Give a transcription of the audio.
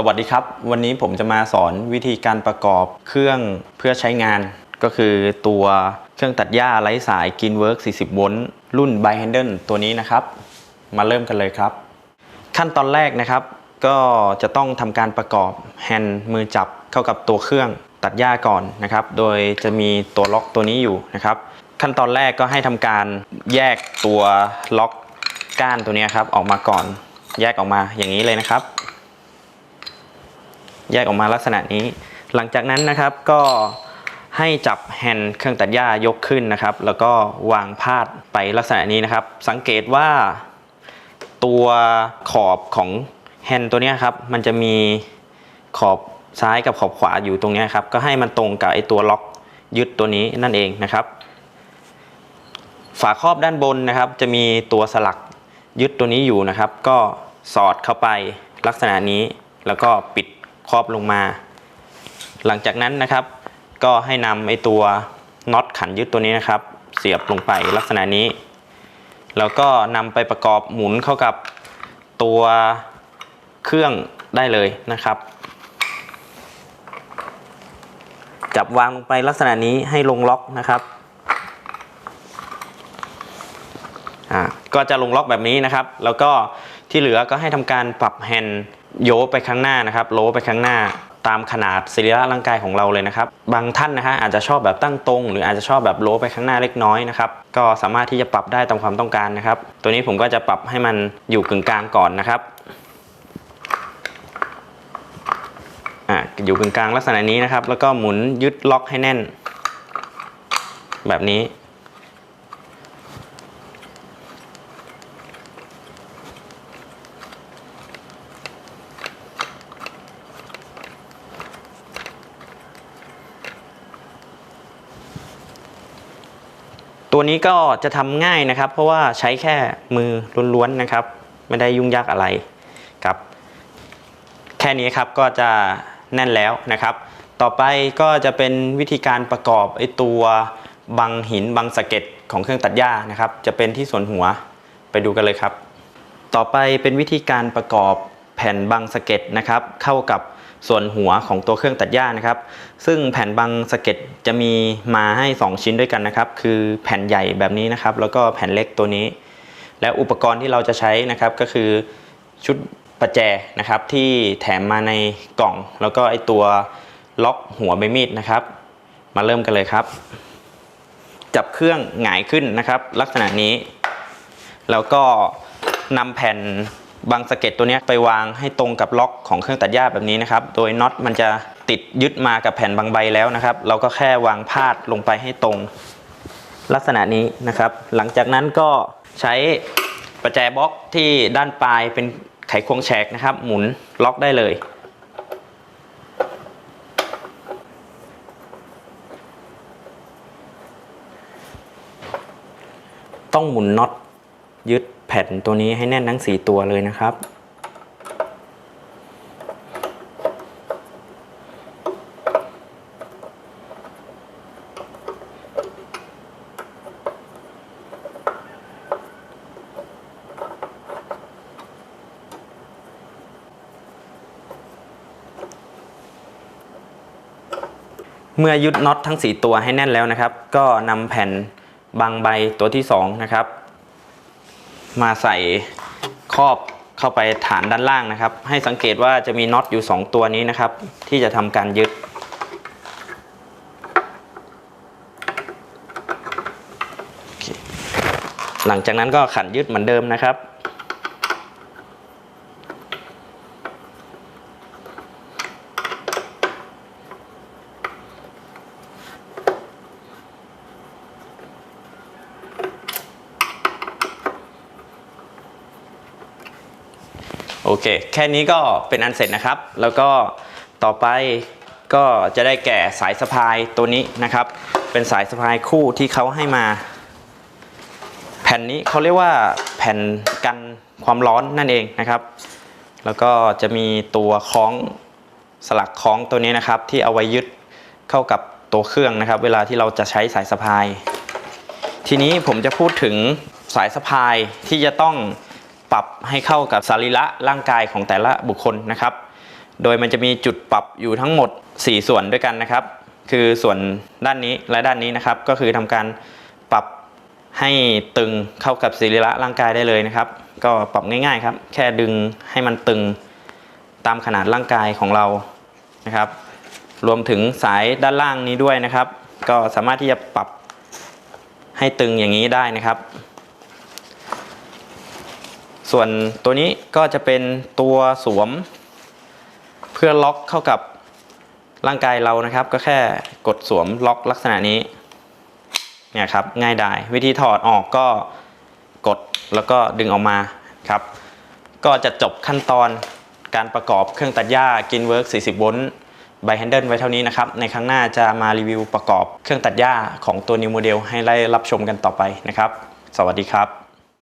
สวัสดีครับ วันนี้ผมจะมาสอนวิธีการประกอบเครื่องเพื่อใช้งาน ก็คือตัวเครื่องตัดหญ้าไร้สาย Greenwork 40 โวลต์รุ่น b y h a n d l e ตัวนี้นะครับ มาเริ่มกันเลยครับ ขั้นตอนแรกนะครับ ก็จะต้องทำการประกอบแฮนด์มือจับเข้ากับตัวเครื่องตัดหญ้าก่อนนะครับ โดยจะมีตัวล็อกตัวนี้อยู่นะครับ ขั้นตอนแรกก็ให้ทำการแยกตัวล็อกก้านตัวนี้ครับออกมาก่อน แยกออกมาอย่างนี้เลยนะครับ แยกออกมาลักษณะนี้ หลังจากนั้นนะครับก็ให้จับแฮนด์เครื่องตัดหญ้ายกขึ้นนะครับ แล้วก็วางพาดไปลักษณะนี้นะครับ สังเกตว่าตัวขอบของแฮนด์ตัวนี้ครับ มันจะมีขอบซ้ายกับขอบขวาอยู่ตรงนี้ครับ ก็ให้มันตรงกับไอตัวล็อกยึดตัวนี้นั่นเองนะครับ ฝาครอบด้านบนนะครับ จะมีตัวสลักยึดตัวนี้อยู่นะครับ ก็สอดเข้าไปลักษณะนี้แล้วก็ปิด ครอบลงมา หลังจากนั้นนะครับ ก็ให้นำไอตัวน็อตขันยึดตัวนี้นะครับ เสียบลงไปลักษณะนี้ แล้วก็นำไปประกอบหมุนเข้ากับตัวเครื่องได้เลยนะครับ จับวางลงไปลักษณะนี้ให้ลงล็อกนะครับอ่าก็จะลงล็อกแบบนี้นะครับ แล้วก็ที่เหลือก็ให้ทำการปรับแฮนด์ โยไปข้างหน้านะครับ โลไปข้างหน้าตามขนาดสรีระร่างกายของเราเลยนะครับ บางท่านนะฮะอาจจะชอบแบบตั้งตรง หรืออาจจะชอบแบบโลไปข้างหน้าเล็กน้อยนะครับ ก็สามารถที่จะปรับได้ตามความต้องการนะครับ ตัวนี้ผมก็จะปรับให้มันอยู่กึ่งกลางก่อนนะครับอ่าอยู่กึ่งกลางลักษณะนี้นะครับ แล้วก็หมุนยึดล็อกให้แน่น แบบนี้ ตัวนี้ก็จะทำง่ายนะครับ เพราะว่าใช้แค่มือล้วนๆนะครับ ไม่ได้ยุ่งยากอะไรครับ แค่นี้ครับก็จะแน่นแล้วนะครับ ต่อไปก็จะเป็นวิธีการประกอบไอตัวบังหินบังสะเก็ดของเครื่องตัดหญ้านะครับ จะเป็นที่ส่วนหัวไปดูกันเลยครับ ต่อไปเป็นวิธีการประกอบแผ่นบังสะเก็ดนะครับ เข้ากับ ส่วนหัวของตัวเครื่องตัดหญ้านะครับ ซึ่งแผ่นบังสะเก็ดจะมีมาให้ 2 ชิ้นด้วยกันนะครับ คือแผ่นใหญ่แบบนี้นะครับ แล้วก็แผ่นเล็กตัวนี้ และอุปกรณ์ที่เราจะใช้นะครับก็คือชุดประแจนะครับที่แถมมาในกล่อง แล้วก็ไอตัวล็อกหัวใบมีดนะครับ มาเริ่มกันเลยครับ จับเครื่องหงายขึ้นนะครับ ลักษณะนี้ แล้วก็นำแผ่น บางสเก็ตตัวนี้ไปวางให้ตรงกับล็อกของเครื่องตัดหญ้าแบบนี้นะครับ โดยน็อตมันจะติดยึดมากับแผ่นบางใบแล้วนะครับ เราก็แค่วางพาดลงไปให้ตรงลักษณะนี้นะครับ หลังจากนั้นก็ใช้ประแจบล็อกที่ด้านปลายเป็นไขควงแฉกนะครับ หมุนล็อกได้เลย ต้องหมุนน็อตยึด แผ่นตัวนี้ให้แน่นทั้ง 4 ตัวเลยนะครับ เมื่อยึดน็อตทั้ง 4 ตัวให้แน่นแล้วนะครับ ก็นำแผ่นบางใบตัวที่ 2 นะครับ มาใส่ครอบเข้าไปฐานด้านล่างนะครับ ให้สังเกตว่าจะมีน็อตอยู่ 2 ตัวนี้นะครับ ที่จะทำการยึด หลังจากนั้นก็ขันยึดเหมือนเดิมนะครับ โอเค แค่นี้ก็เป็นอันเสร็จนะครับ แล้วก็ต่อไปก็จะได้แก่สายสะพายตัวนี้นะครับ เป็นสายสะพายคู่ที่เขาให้มา แผ่นนี้เขาเรียกว่าแผ่นกันความร้อนนั่นเองนะครับ แล้วก็จะมีตัวคล้องสลักคล้องตัวนี้นะครับ ที่เอาไว้ยึดเข้ากับตัวเครื่องนะครับ เวลาที่เราจะใช้สายสะพาย ทีนี้ผมจะพูดถึงสายสะพายที่จะต้อง ปรับให้เข้ากับสรีระร่างกายของแต่ละบุคคลนะครับ โดยมันจะมีจุดปรับอยู่ทั้งหมด 4 ส่วนด้วยกันนะครับ คือส่วนด้านนี้และด้านนี้นะครับ ก็คือทำการปรับให้ตึงเข้ากับสรีระร่างกายได้เลยนะครับ ก็ปรับง่ายๆครับ แค่ดึงให้มันตึงตามขนาดร่างกายของเรานะครับ รวมถึงสายด้านล่างนี้ด้วยนะครับ ก็สามารถที่จะปรับให้ตึงอย่างนี้ได้นะครับ ส่วนตัวนี้ก็จะเป็นตัวสวม เพื่อล็อกเข้ากับร่างกายเรานะครับ ก็แค่กดสวมล็อกลักษณะนี้เนี่ยครับง่ายดายวิธีถอดออกก็กดแล้วก็ดึงออกมาครับ ก็จะจบขั้นตอนการประกอบเครื่องตัดหญ้ากินเวิร์ก40 โวลต์ไบแฮนเดิลไว้เท่านี้นะครับ ในครั้งหน้าจะมารีวิวประกอบเครื่องตัดหญ้าของตัวนิวโมเดลให้ได้รับชมกันต่อไปนะครับ สวัสดีครับ